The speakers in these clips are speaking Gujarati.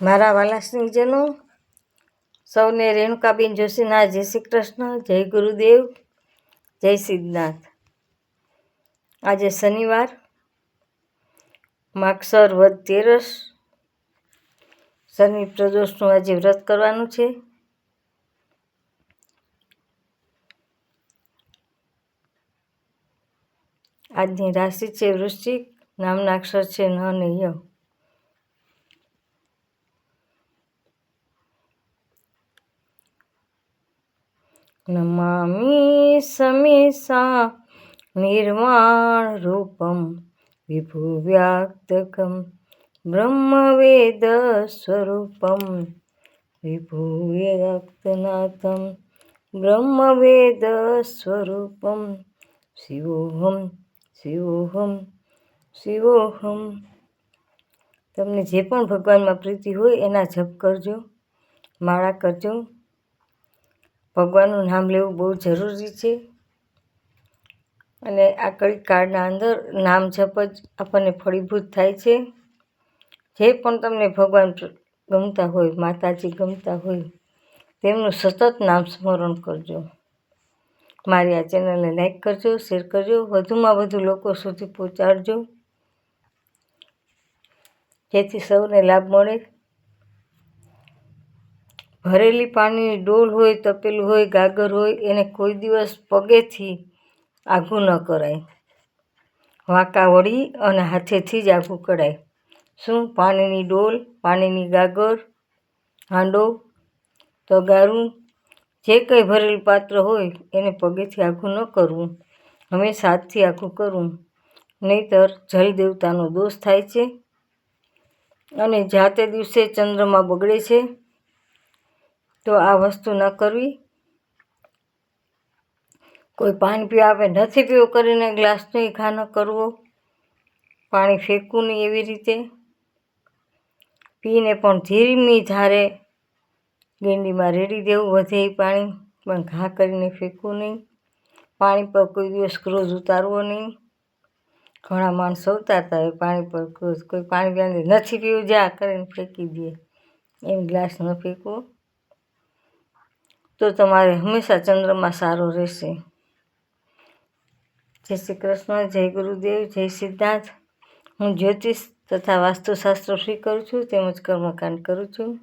મારા વાલા સ્નેહીજનો સૌને રેણુકાબેન જોશીના જય શ્રી કૃષ્ણ, જય ગુરુદેવ, જય સિદ્ધનાથ. આજે શનિવાર માગસર વધ તેરસ, શનિ પ્રદોષનું આજે વ્રત કરવાનું છે. આજની રાશિ છે વૃશ્ચિક, નામના અક્ષર છે ન અને ય. નમામિ સમીસા નિર્વાણ રૂપમ વિભુવ્યાક્તકમ બ્રહ્મવેદ સ્વરૂપમ વિભુવ્યાક્તનાથમ બ્રહ્મવેદ સ્વરૂપમ શિવોહમ શિવોહમ શિવોહમ તમને જે પણ ભગવાનમાં પ્રીતિ હોય એના જપ કરજો, માળા કરજો ભગવાનનું નામ લેવું બહુ જરૂરી છે. અને આ કડી કાર્ડના અંદર નામ જપ જ આપણને ફળીભૂત થાય છે. જે પણ તમને ભગવાન ગમતા હોય, માતાજી ગમતા હોય, તેમનું સતત નામ સ્મરણ કરજો. મારી આ ચેનલને લાઈક કરજો, શેર કરજો, વધુમાં વધુ લોકો સુધી પહોંચાડજો. જેથી સૌને લાભ મળે. ભરેલી પાણીની ડોલ હોય, તપેલું હોય, ગાગર હોય, એને કોઈ દિવસ પગેથી આઘું ન કરાય. વાંકા વળી અને હાથેથી જ આઘું કરાય. શું? પાણીની ડોલ, પાણીની ગાગર, હાંડો, તગારું, જે કંઈ ભરેલું પાત્ર હોય, એને પગેથી આઘું ન કરવું. હંમેશા હાથથી આઘું કરવું નહીતર જલ દેવતાનો દોષ થાય છે અને જાતે દિવસે ચંદ્રમાં બગડે છે. તો આ વસ્તુ ન કરવી. કોઈ પાણી પીવા આવે નથી પીવું, કરીને ગ્લાસનો ઘા ન કરવો. પાણી ફેંકવું નહીં એવી રીતે. પીને પણ ધીમી ધારે ગેંડીમાં રેડી દેવું વધે એ પાણી, પણ ઘા કરીને ફેંકવું નહીં. પાણી પર કોઈ દિવસ ક્રોધ ઉતારવો નહીં. ઘણા માણસો ઉતારતા હોય પાણી પર ક્રોધ. કોઈ પાણી પીવાની નથી પીવું, જા કરીને ફેંકી દે. એમ ગ્લાસ ન ફેંકવો. તો તમારે હંમેશા ચંદ્રમાં સારો રહેશે. જય શ્રી કૃષ્ણ, જય ગુરુદેવ, જય સિદ્ધાર્થ. હું જ્યોતિષ તથા વાસ્તુશાસ્ત્ર કરું છું, તેમજ કર્મકાંડ કરું છું.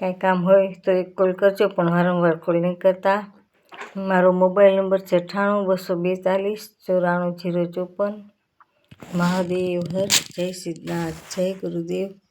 કાંઈ કામ હોય તો એક કોલ કરજો, પણ વારંવાર કોલ નહીં કરતા. મારો મોબાઈલ નંબર છે અઠ્ઠાણું, બસો બેતાલીસ, ચોરાણું, જીરો ચોપન. મહાદેવ હર, જય સિદ્ધાર્થ, જય ગુરુદેવ.